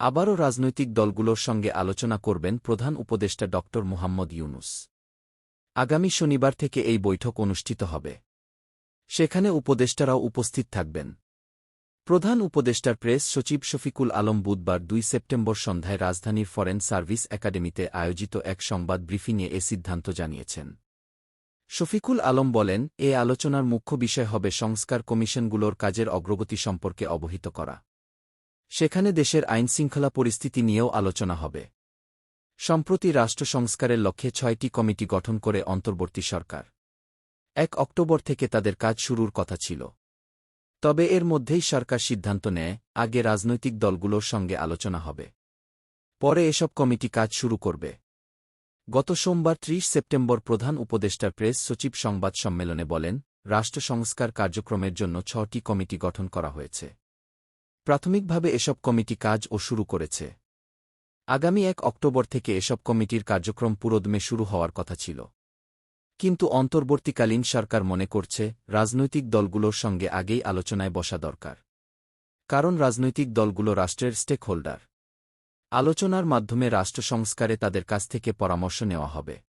আবারও রাজনৈতিক দলগুলোর সঙ্গে আলোচনা করবেন প্রধান উপদেষ্টা ড. মুহাম্মদ ইউনুস। আগামী শনিবার থেকে এই বৈঠক অনুষ্ঠিত হবে। সেখানে উপদেষ্টারাও উপস্থিত থাকবেন। প্রধান উপদেষ্টার প্রেস সচিব শফিকুল আলম বুধবার দুই সেপ্টেম্বর সন্ধ্যায় রাজধানীর ফরেন সার্ভিস একাডেমিতে আয়োজিত এক সংবাদ ব্রিফিংয়ে এ সিদ্ধান্ত জানিয়েছেন। শফিকুল আলম বলেন, এ আলোচনার মুখ্য বিষয় হবে সংস্কার কমিশনগুলোর কাজের অগ্রগতি সম্পর্কে অবহিত করা। সেখানে দেশের আইনশৃঙ্খলা পরিস্থিতি নিয়েও আলোচনা হবে। সম্প্রতি রাষ্ট্র সংস্কারের লক্ষ্যে ছয়টি কমিটি গঠন করে অন্তর্বর্তী সরকার। এক অক্টোবর থেকে তাদের কাজ শুরুর কথা ছিল। তবে এর মধ্যেই সরকার সিদ্ধান্ত নেয়, আগে রাজনৈতিক দলগুলোর সঙ্গে আলোচনা হবে। পরে এসব কমিটি কাজ শুরু করবে। গত সোমবার ত্রিশ সেপ্টেম্বর প্রধান উপদেষ্টার প্রেস সচিব সংবাদ সম্মেলনে বলেন রাষ্ট্র সংস্কার কার্যক্রমের জন্য ছটি কমিটি গঠন করা হয়েছে। প্রাথমিকভাবে এসব কমিটি কাজ ও শুরু করেছে। আগামী এক অক্টোবর থেকে এসব কমিটির কার্যক্রম পুরোদমে শুরু হওয়ার কথা ছিল। কিন্তু অন্তর্বর্তীকালীন সরকার মনে করছে, রাজনৈতিক দলগুলোর সঙ্গে আগেই আলোচনায় বসা দরকার। কারণ রাজনৈতিক দলগুলো রাষ্ট্রের স্টেক হোল্ডার আলোচনার মাধ্যমে রাষ্ট্র সংস্কারে তাদের কাছ থেকে পরামর্শ নেওয়া হবে।